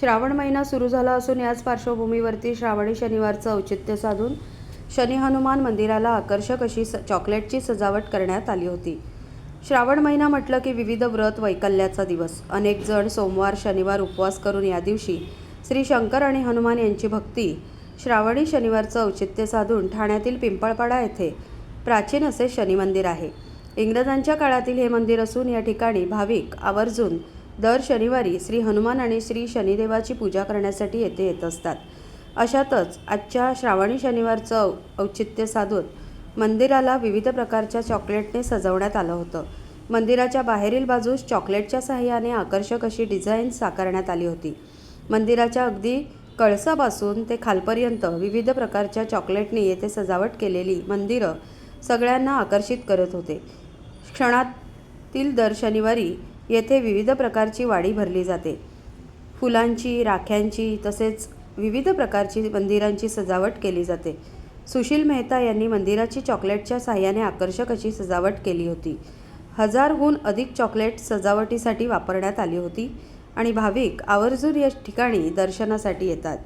श्रावण महिना सुरू झाला असून याच पार्श्वभूमीवरती श्रावणी शनिवारचं औचित्य साधून शनी हनुमान मंदिराला आकर्षक अशी स चॉकलेटची सजावट करण्यात आली होती. श्रावण महिना म्हटलं की विविध व्रत वैकल्याचा दिवस. अनेक जण सोमवार शनिवार उपवास करून या दिवशी श्री शंकर आणि हनुमान यांची भक्ती श्रावणी शनिवारचं औचित्य साधून ठाण्यातील पिंपळपाडा येथे प्राचीन असे शनी मंदिर आहे. इंग्रजांच्या काळातील हे मंदिर असून या ठिकाणी भाविक आवर्जून दर शनिवारी श्री हनुमान आणि श्री शनिदेवाची पूजा करण्यासाठी येथे येत असतात. अशातच आजच्या श्रावणी शनिवारचं औ औचित्य साधून मंदिराला विविध प्रकारच्या चॉकलेटने सजवण्यात आलं होतं. मंदिराच्या बाहेरील बाजूस चॉकलेटच्या सहाय्याने आकर्षक अशी डिझाईन साकारण्यात आली होती. मंदिराच्या अगदी कळसापासून ते खालपर्यंत विविध प्रकारच्या चॉकलेटने येथे सजावट केलेली मंदिरं सगळ्यांना आकर्षित करत होते. क्षणातील दर शनिवारी येथे विविध प्रकारची वाडी भरली जाते. फुलांची राख्यांची तसेच विविध प्रकारची मंदिरांची सजावट केली जाते. सुशील मेहता यांनी मंदिराची चॉकलेटच्या साह्याने आकर्षक अशी सजावट केली होती. हजारहून अधिक चॉकलेट सजावटीसाठी वापरण्यात आली होती आणि भाविक आवर्जून या ठिकाणी दर्शनासाठी येतात.